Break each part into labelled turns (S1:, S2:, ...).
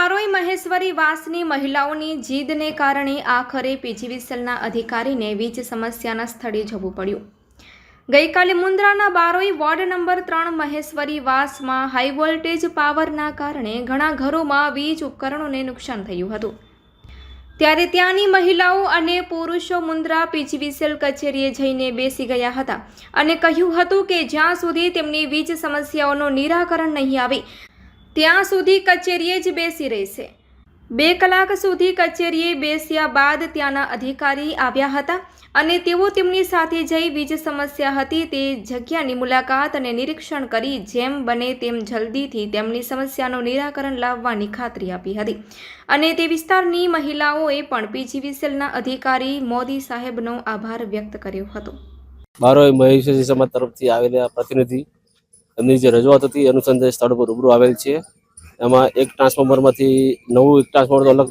S1: મહેશ્વરી વાસની મહિલાઓની જીદને કારણે આખરે પીજીવીસીએલના અધિકારીને વીજ સમસ્યાના સ્થળે જવું પડ્યું. ગઈકાલે મુન્દ્રાના બારોઈ વોર્ડ નંબર ત્રણ મહેશ્વરી વાસમાં હાઈ વોલ્ટેજ પાવરના કારણે ઘણા ઘરોમાં વીજ ઉપકરણોને નુકસાન થયું હતું. ત્યારે ત્યાંની મહિલાઓ અને પુરુષો મુન્દ્રા પીજીવીસીએલ કચેરીએ જઈને બેસી ગયા હતા અને કહ્યું હતું કે જ્યાં સુધી તેમની વીજ સમસ્યાઓનું નિરાકરણ નહીં આવે ત્યાં સુધી કચેરીએ જ બેસી રહેશે. બે કલાક સુધી કચેરીએ બેસ્યા બાદ ત્યાંના અધિકારી આવ્યા હતા અને તેઓ તેમની સાથે જઈ વીજ સમસ્યા હતી તે જગ્યાની મુલાકાત અને નિરીક્ષણ કરી જેમ બને તેમ જલ્દીથી તેમની સમસ્યાનું નિરાકરણ લાવવાની ખાતરી આપી હતી. અને તે વિસ્તારની મહિલાઓએ પણ પીજીવીસીએલના અધિકારી મોદી સાહેબનો આભાર વ્યક્ત કર્યો હતો.
S2: મારો મહેશ તરફથી આવેલા પ્રતિનિધિ એમની જે રજૂઆત હતી, એ અનુસંધાને સ્થળ પર રૂબરૂ આવેલ છે. એમાં એક ટ્રાન્સફોર્મરમાંથી નવું એક ટ્રાન્સફોર્મર તો અલગ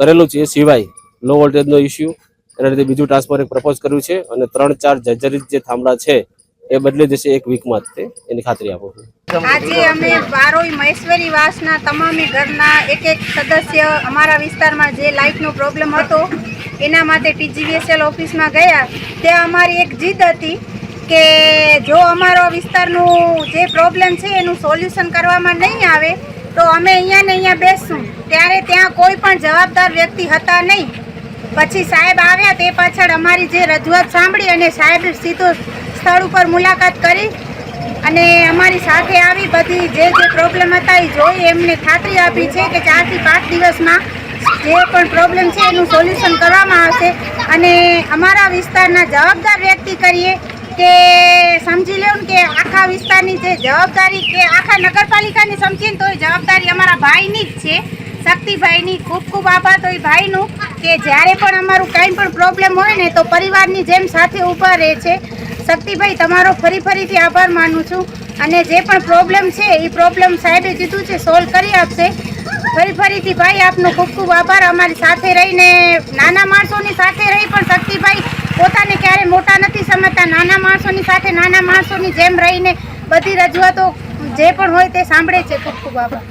S2: કરેલું છે સિવાય લો વોલ્ટેજનો ઇસ્યુ એના લીધે બીજું ટ્રાન્સફોર્મર પ્રપોઝ કર્યું છે અને ત્રણ ચાર જર્જરિત જે થાંભલા છે, એ બદલી જશે એક વીકમાં જ એની ખાતરી આપું છું.
S3: આજે અમે બારોઈ મહેશ્વરી વાસના તમામે ઘરના એક એક સદસ્ય અમારા વિસ્તારમાં જે લાઇટનો પ્રોબ્લેમ હતો, એના માટે ટીજીવીએસએલ ઓફિસમાં ગયા. ત્યાં અમારી એક જીદ હતી કે જો અમારો વિસ્તારનું જે પ્રોબ્લેમ છે એનું સોલ્યુશન કરવામાં નહીં આવે, તો અમે અહીંયા ને અહીંયા બેસશું. ત્યારે ત્યાં કોઈ પણ જવાબદાર વ્યક્તિ હતા નહીં. પછી સાહેબ આવ્યા તે પાછળ અમારી જે રજૂઆત સાંભળી અને સાહેબ સીધો સ્થળ ઉપર મુલાકાત કરી અને અમારી સાથે આવી બધી જે જે પ્રોબ્લેમ હતા એ જોઈ એમને ખાતરી આપી છે કે ચારથી પાંચ દિવસમાં જે પણ પ્રોબ્લેમ છે એનું સોલ્યુશન કરવામાં આવશે. અને અમારા વિસ્તારના જવાબદાર વ્યક્તિ કરીએ કે સમજી આખા વિસ્તારની જે જવાબદારી કે આખા નગરપાલિકાની સમજીને તો એ જવાબદારી અમારા ભાઈની જ છે. શક્તિભાઈની ખૂબ ખૂબ આભાર. તો એ ભાઈનું કે જ્યારે પણ અમારું કાંઈ પણ પ્રોબ્લેમ હોય ને તો પરિવારની જેમ સાથે ઊભા રહે છે. શક્તિભાઈ, તમારો ફરી ફરીથી આભાર માનું છું. અને જે પણ પ્રોબ્લેમ છે, એ પ્રોબ્લેમ સાહેબે કીધું છે, સોલ્વ કરી આપશે. ફરી ફરીથી ભાઈ આપનો ખૂબ ખૂબ આભાર. અમારી સાથે રહીને નાના માણસોની સાથે રહી પણ શક્તિભાઈ પોતાને ક્યારે મોટા નથી સમજતા. નાના માણસોની સાથે નાના માણસોની જેમ રહીને બધી રજૂઆતો જે પણ હોય તે સાંભળે છે. ખૂબ ખૂબ આભાર.